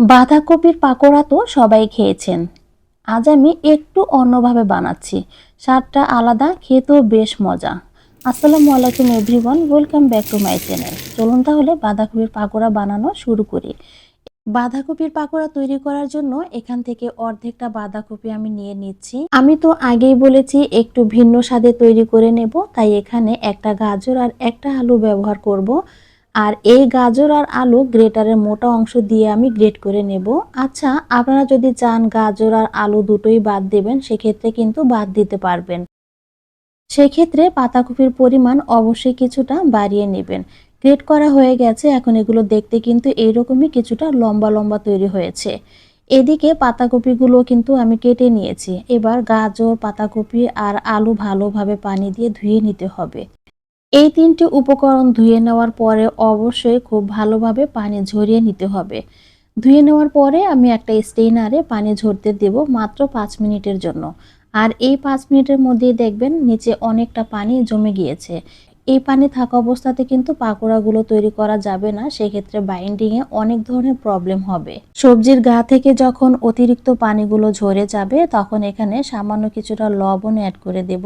বাঁধাকপির পাকোড়া তো সবাই খেয়েছেন। আজ আমি একটু অন্যভাবে বানাচ্ছি। স্বাদটা আলাদা, খেতেও বেশ মজা। আসসালামু আলাইকুম everyone welcome back to my channel চলুন তাহলে বাঁধাকপির পাকোড়া বানানো শুরু করি। বাঁধাকপির পাকোড়া তৈরি করার জন্য এখান থেকে অর্ধেকটা বাঁধাকপি আমি নিয়ে নিচ্ছি। আমি তো আগেই বলেছি, একটু ভিন্ন স্বাদে তৈরি করে নেব, তাই এখানে একটা গাজর আর একটা আলু ব্যবহার করব। আর এই গাজর আর আলু গ্রেটারের মোটা অংশ দিয়ে আমি গ্রেট করে নেব। আচ্ছা আপনারা যদি চান গাজর আর আলু দুটোই বাদ দেবেন, সেক্ষেত্রে কিন্তু বাদ দিতে পারবেন। সেক্ষেত্রে পাতাকপির পরিমাণ অবশ্যই কিছুটা বাড়িয়ে নেবেন। গ্রেট করা হয়ে গেছে, এখন এগুলো দেখতে কিন্তু এইরকমই কিছুটা লম্বা লম্বা তৈরি হয়েছে। এদিকে পাতাকপিগুলো কিন্তু আমি কেটে নিয়েছি। এবার গাজর, পাতাকপি আর আলু ভালোভাবে পানি দিয়ে ধুয়ে নিতে হবে। এই তিনটি উপকরণ ধুয়ে নেওয়ার পরে অবশ্যই খুব ভালোভাবে পানি ঝরিয়ে নিতে হবে। ধুয়ে নেওয়ার পরে আমি একটা স্টেইনারে পানি ঝরতে দেব মাত্র পাঁচ মিনিটের জন্য। আর এই পাঁচ মিনিটের মধ্যেই দেখবেন নিচে অনেকটা পানি জমে গিয়েছে। এই পানি থাকা অবস্থাতে কিন্তু পাকোড়াগুলো তৈরি করা যাবে না, সেক্ষেত্রে বাইন্ডিংয়ে অনেক ধরনের প্রবলেম হবে। সবজির গা থেকে যখন অতিরিক্ত পানিগুলো ঝরে যাবে, তখন এখানে সামান্য কিছুটা লবণ অ্যাড করে দেব,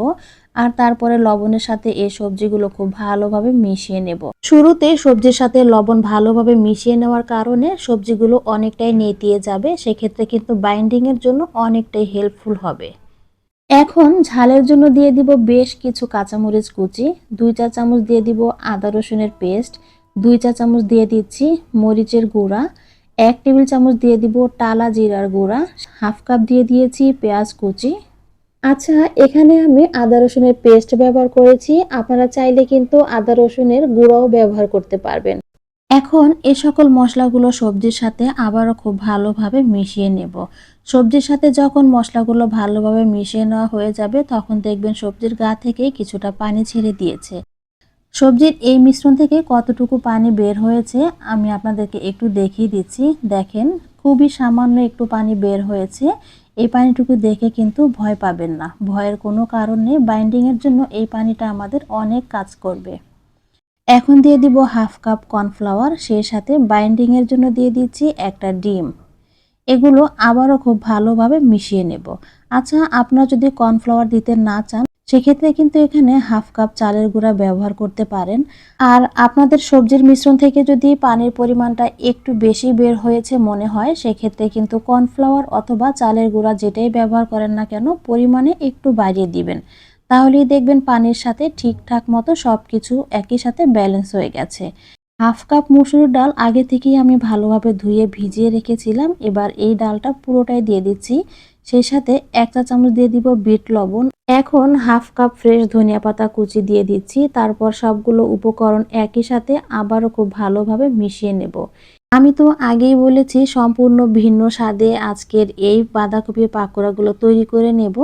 আর তারপরে লবণের সাথে এই সবজিগুলো খুব ভালোভাবে মিশিয়ে নেব। শুরুতে সবজির সাথে লবণ ভালোভাবে মিশিয়ে নেওয়ার কারণে সবজিগুলো অনেকটাই নেতিয়ে যাবে, সেক্ষেত্রে কিন্তু বাইন্ডিংয়ের জন্য অনেকটাই হেল্পফুল হবে। এখন ঝালের জন্য দিয়ে দিব বেশ কিছু কাঁচামরিচ কুচি, দুই চা চামচ দিয়ে দিব আদা রসুনের পেস্ট, দুই চা চামচ দিয়ে দিচ্ছি মরিচের গুঁড়া, এক টেবিল চামচ দিয়ে দিব টালা জিরার গুঁড়া, হাফ কাপ দিয়ে দিয়েছি পেঁয়াজ কুচি। আচ্ছা এখানে আমি আদা রসুনের পেস্ট ব্যবহার করেছি, আপনারা চাইলে কিন্তু আদা রসুনের গুঁড়াও ব্যবহার করতে পারবেন। এখন এ সকল মশলাগুলো সবজির সাথে আবারও খুব ভালোভাবে মিশিয়ে নেব। সবজির সাথে যখন মশলাগুলো ভালোভাবে মিশিয়ে নেওয়া হয়ে যাবে, তখন দেখবেন সবজির গা থেকে কিছুটা পানি ছেড়ে দিয়েছে। সবজির এই মিশ্রণ থেকে কতটুকু পানি বের হয়েছে, আমি আপনাদেরকে একটু দেখিয়ে দিচ্ছি। দেখেন, খুবই সামান্য একটু পানি বের হয়েছে। এই পানিটুকু দেখে কিন্তু ভয় পাবেন না। ভয়ের কোনো কারণ নেই। বাইন্ডিংয়ের জন্য এই পানিটা আমাদের অনেক কাজ করবে। এখন দিয়ে দিব হাফ কাপ কর্নফ্লাওয়ার। সেই সাথে বাইন্ডিংয়ের জন্য দিয়ে দিচ্ছি একটা ডিম। এগুলো আবারও খুব ভালোভাবে মিশিয়ে নেব। আচ্ছা আপনারা যদি কর্নফ্লাওয়ার দিতে না চান, সেক্ষেত্রে কিন্তু এখানে হাফ কাপ চালের গুঁড়া ব্যবহার করতে পারেন। আর আপনাদের সবজির মিশ্রণ থেকে যদি পানির পরিমাণটা একটু বেশি বের হয়েছে মনে হয়, সেক্ষেত্রে কিন্তু কর্নফ্লাওয়ার অথবা চালের গুঁড়া যেটাই ব্যবহার করেন না কেন, পরিমাণে একটু বাড়িয়ে দিবেন। তাহলেই দেখবেন পানির সাথে ঠিকঠাক মতো সব কিছু একই সাথে ব্যালেন্স হয়ে গেছে। হাফ কাপ মুসুর ডাল আগে থেকেই আমি ভালোভাবে ধুয়ে ভিজিয়ে রেখেছিলাম। এবার এই ডালটা পুরোটাই দিয়ে দিচ্ছি। সেই সাথে এক চা চামচ দিয়ে দিব বিট লবণ। এখন হাফ কাপ ফ্রেশ ধনিয়া পাতা কুচি দিয়ে দিচ্ছি। তারপর সবগুলো উপকরণ একই সাথে আবারও খুব ভালোভাবে মিশিয়ে নেব। আমি তো আগেই বলেছি, সম্পূর্ণ ভিন্ন স্বাদে আজকের এই বাঁধাকপির পাকোড়াগুলো তৈরি করে নেব।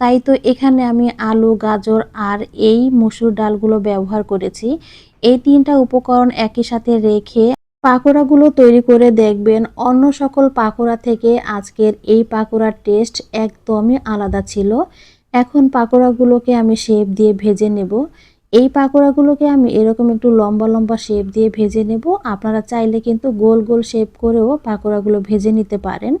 তাই তো এখানে আমি আলু, গাজর আর এই মসুর ডালগুলো ব্যবহার করেছি। এই তিনটা উপকরণ একই সাথে রেখে পাকোড়াগুলো তৈরি করে দেখবেন অন্য সকল পাকোড়া থেকে আজকের এই পাকোড়ার টেস্ট একদমই আলাদা ছিল। এখন পাকোড়াগুলোকে আমি শেপ দিয়ে ভেজে নেব। এই পাকোড়াগুলোকে আমি এরকম একটু লম্বা লম্বা শেপ দিয়ে ভেজে নেব। আপনারা চাইলে কিন্তু গোল গোল শেপ করেও পাকোড়াগুলো ভেজে নিতে পারেন।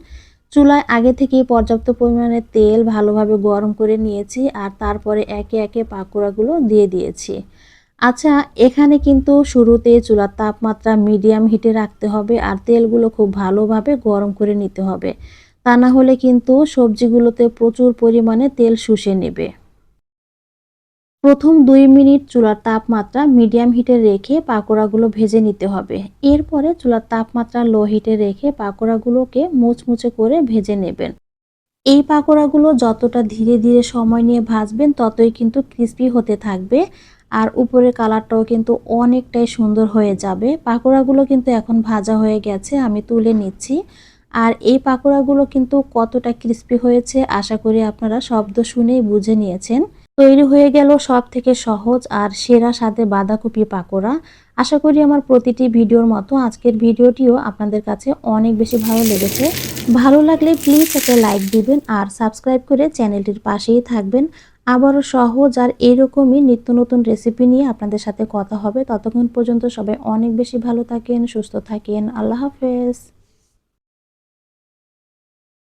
চুলায় আগে থেকেই পর্যাপ্ত পরিমাণে তেল ভালোভাবে গরম করে নিয়েছি আর তারপরে একে একে পাকোড়াগুলো দিয়ে দিয়েছি। আচ্ছা এখানে কিন্তু শুরুতে চুলার তাপমাত্রা মিডিয়াম হিটে রাখতে হবে আর তেলগুলো খুব ভালোভাবে গরম করে নিতে হবে। তা না হলে কিন্তু সবজিগুলোতে প্রচুর পরিমাণে তেল শুষে নেবে। প্রথম দুই মিনিট চুলার তাপমাত্রা মিডিয়াম হিটে রেখে পাকোড়াগুলো ভেজে নিতে হবে। এরপরে চুলার তাপমাত্রা লো হিটে রেখে পাকোড়াগুলোকে মুচমুচে করে ভেজে নেবেন। এই পাকোড়াগুলো যতটা ধীরে ধীরে সময় নিয়ে ভাজবেন, ততই কিন্তু ক্রিস্পি হতে থাকবে। আর উপরের কালারটাও কিন্তু অনেকটাই সুন্দর হয়ে যাবে। পাকোড়াগুলো কিন্তু এখন ভাজা হয়ে গেছে, আমি তুলে নিচ্ছি। আর এই পাকোড়াগুলো কিন্তু কতটা ক্রিস্পি হয়েছে আশা করি আপনারা শব্দ শুনেই বুঝে নিয়েছেন। তৈরি হয়ে গেল সব থেকে সহজ আর সেরা স্বাদে বাঁধাকপি পাকোড়া। আশা করি আমার প্রতিটি ভিডিওর মতো আজকের ভিডিওটিও আপনাদের কাছে অনেক বেশি ভালো লেগেছে। ভালো লাগলে প্লিজ একটা লাইক দিবেন আর সাবস্ক্রাইব করে চ্যানেলটির পাশেই থাকবেন। আবারও সহজ আর এরকমই নিত্য নতুন রেসিপি নিয়ে আপনাদের সাথে কথা হবে। ততক্ষণ পর্যন্ত সবাই অনেক বেশি ভালো থাকেন, সুস্থ থাকেন। আল্লাহ হাফেজ।